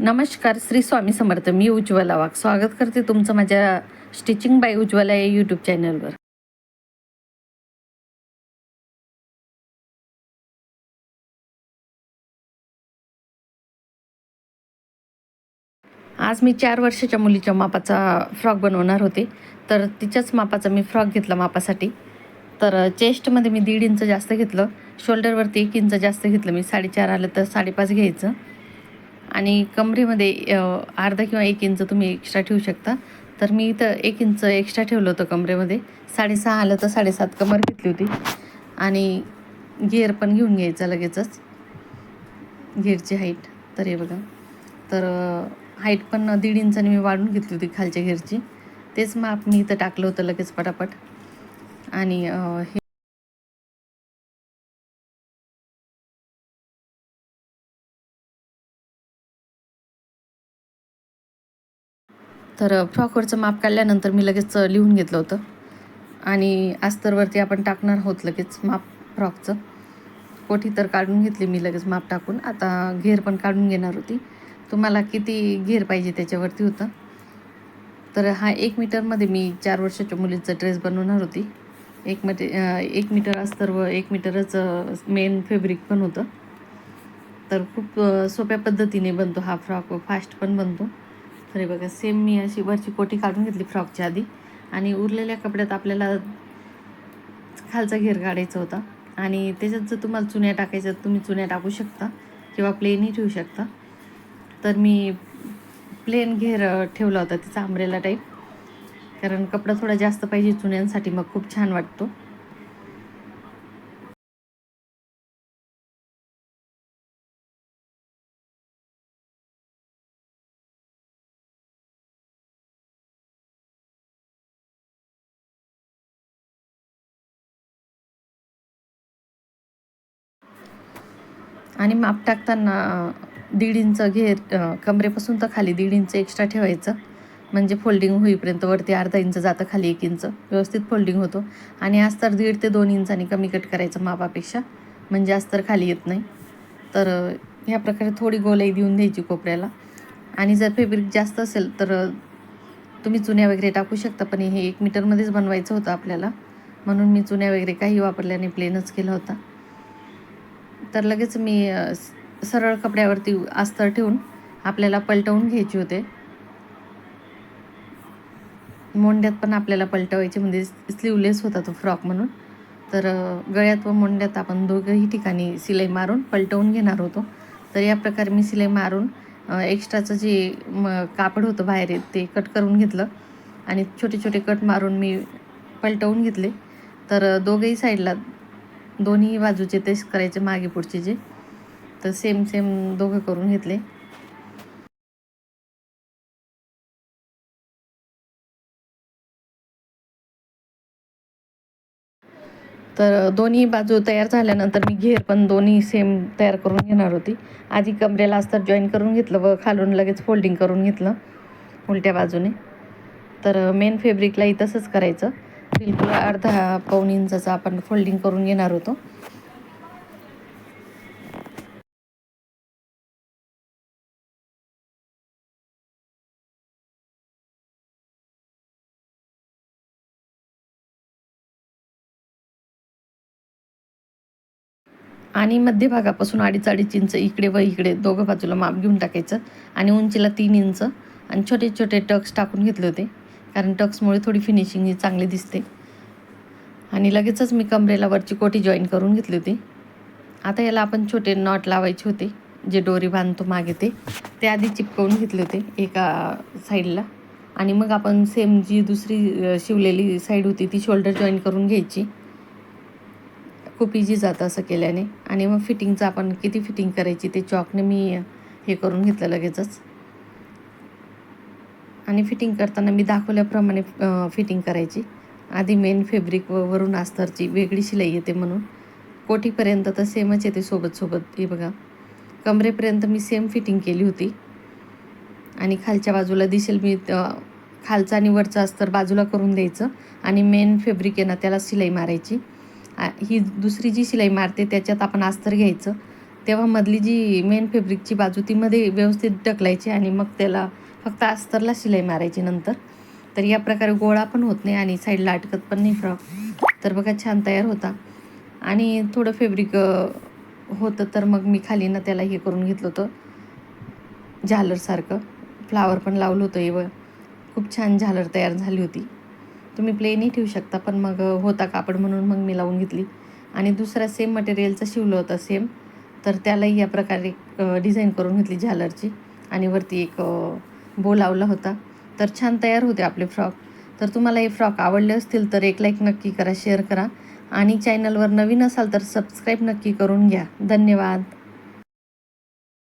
नमस्कार श्री स्वामी समर्थ. मी उज्ज्वला वाघ. स्वागत करते तुमचं माझ्या स्टिचिंग बाय उज्ज्वला या यूट्यूब चॅनलवर आज मी चार वर्षाच्या मुलीच्या मापाचा फ्रॉक बनवणार होते. तर तिच्याच मापाचा मी फ्रॉक घेतला मापासाठी. तर चेस्टमध्ये मी दीड इंच जास्त घेतलं. शोल्डरवरती एक इंच जास्त घेतलं मी. साडेचार आलं तर साडेपाच घ्यायचं. आणि कमरेमध्ये अर्धा किंवा एक इंच तुम्ही एक्स्ट्रा ठेवू शकता. तर मी इथं एक इंच एक्स्ट्रा ठेवलं होतं कमरेमध्ये. साडेसहा आलं तर साडेसात कमर घेतली होती. आणि घेर पण घेऊन घ्यायचा लगेचच. घेरची हाईट तर हे बघा. तर हाईट पण दीड इंचाने मी वाढून घेतली होती खालच्या घेरची तेच माप मी इथं टाकलं होतं लगेच पटापट. आणि हे तर फ्रॉकवरचं माप काढल्यानंतर मी लगेच लिहून घेतलं होतं. आणि अस्तरवरती आपण टाकणार आहोत लगेच माप फ्रॉकचं. कोठी तर काढून घेतली मी लगेच माप टाकून. आता घेर पण काढून घेणार होती. तुम्हाला किती घेर पाहिजे त्याच्यावरती होतं. तर हा एक मीटरमध्ये मी चार वर्षाच्या मुलीचा ड्रेस बनवणार होती. एक मटे एक मीटर अस्तर व एक मीटरच मेन फॅब्रिक पण होतं. तर खूप सोप्या पद्धतीने बनतो हा फ्रॉक फास्ट पण बनतो. तर हे बघा सेम मी अशी वरची कोटी काढून घेतली फ्रॉकच्या आधी. आणि उरलेल्या कपड्यात आपल्याला खालचा घेर काढायचा होता. आणि त्याच्यात जर तुम्हाला चुन्या टाकायच्या तुम्ही चुन्या टाकू शकता किंवा प्लेनही ठेवू शकता. तर मी प्लेन घेर ठेवला होता तिचा आंब्रेला टाईप कारण कपडा थोडा जास्त पाहिजे चुन्यांसाठी मग खूप छान वाटतो. आणि माप टाकताना दीड इंच घेर कमरेपासून तर खाली दीड इंच एक्स्ट्रा ठेवायचं. म्हणजे फोल्डिंग होईपर्यंत वरती अर्धा इंच जातं खाली एक इंच. व्यवस्थित फोल्डिंग होतो. आणि अस्तर दीड ते दोन इंचांनी कमी कट करायचं मापापेक्षा. म्हणजे अस्तर खाली येत नाही. तर ह्या प्रकारे थोडी गोलाई देऊन द्यायची कोपऱ्याला. आणि जर फॅब्रिक जास्त असेल तर तुम्ही चुन्या वगैरे टाकू शकता. पण हे एक मीटरमध्येच बनवायचं होतं आपल्याला. म्हणून मी चुन्या वगैरे काही वापरल्याने प्लेनच केला होता. तर लगेच मी सरळ कपड्यावरती अस्तर ठेवून आपल्याला पलटवून घ्यायचे होते. मोंड्यात पण आपल्याला पलटवायचे म्हणजे स्लीवलेस होता तो फ्रॉक म्हणून. तर गळ्यात व मोंड्यात आपण दोघंही ठिकाणी शिलाई मारून पलटवून घेणार होतो. तर या प्रकारे मी शिलाई मारून एक्स्ट्राचं जे म कापड होतं बाहेर ते कट करून घेतलं. आणि छोटे छोटे कट मारून मी पलटवून घेतले. तर दोघंही साईडला दोन्ही बाजूचे तेच करायचे मागे पुढचे जे. तर सेम सेम दोघं करून घेतले. तर दोन्ही बाजू तयार झाल्यानंतर मी घेर पण दोन्ही सेम तयार करून घेणार होती. आधी कमरेला अस्तर जॉईन करून घेतलं व खालून लगेच फोल्डिंग करून घेतलं उलट्या बाजूने. तर मेन फेब्रिकलाही तसंच करायचं. बिलकुल अर्धा पाऊन इंचाचा आपण फोल्डिंग करून घेणार होतो. आणि मध्यभागापासून अडीच अडीच इंच इकडे व इकडे दोघं बाजूला माप घेऊन टाकायचं. आणि उंचीला तीन इंच आणि छोटे छोटे टक्स टाकून घेतले होते. कारण टक्समुळे थोडी फिनिशिंग ही चांगली दिसते. आणि लगेचच मी कमरेला वरची कोटी जॉईन करून घेतली होती. आता याला आपण छोटे नॉट लावायचे होते जे डोरी बांधतो मागे ते ते आधी चिपकवून घेतले होते एका साईडला आणि मग आपण सेम जी दुसरी शिवलेली साईड होती ती शोल्डर जॉईन करून घ्यायची. खूप इझी जातं असं केल्याने. आणि मग फिटिंगचं आपण किती फिटिंग करायची ते चॉकने मी हे करून घेतलं लगेचच. आणि फिटिंग करताना मी दाखवल्याप्रमाणे फिटिंग करायची. आधी मेन फेब्रिक व वरून अस्तरची वेगळी शिलाई येते म्हणून. कोटीपर्यंत तर सेमच येते सोबत सोबत हे बघा. कमरेपर्यंत मी सेम फिटिंग केली होती. आणि खालच्या बाजूला दिसेल मी खालचा आणि वरचा अस्तर बाजूला करून द्यायचं. आणि मेन फेब्रिक आहे ना त्याला शिलाई मारायची. ही दुसरी जी शिलाई मारते त्याच्यात आपण अस्तर घ्यायचं. तेव्हा मधली जी मेन फॅब्रिकची बाजू ती मध्ये व्यवस्थित ढकलायची आणि मग त्याला फक्त अस्तरला शिलाई मारायची नंतर. तर या प्रकारे गोळा पण होत नाही आणि साईडला अटकत पण नाही फ्रॉक तर बघा छान तयार होता. आणि थोडं फॅब्रिक होतं तर मग मी खाली ना त्याला हे करून घेतलं होतं. झालरसारखं फ्लावर पण लावलं होतं एवढं खूप छान झालर तयार झाली होती. तुम्ही प्लेनही ठेवू शकता पण मग होता कापड म्हणून मग मी लावून घेतली. आणि दुसरा सेम मटेरियलचं शिवलं होतं सेम तर त्यालाही या प्रकारे डिझाईन करून घेतली झालरची. आणि वरती एक बो लावला होता. तर छान तयार होते आपले फ्रॉक. तर तुम्हाला हे फ्रॉक आवडले असतील तर एक लाईक नक्की करा शेअर करा. आणि चॅनलवर नवीन असाल तर सबस्क्राईब नक्की करून घ्या. धन्यवाद.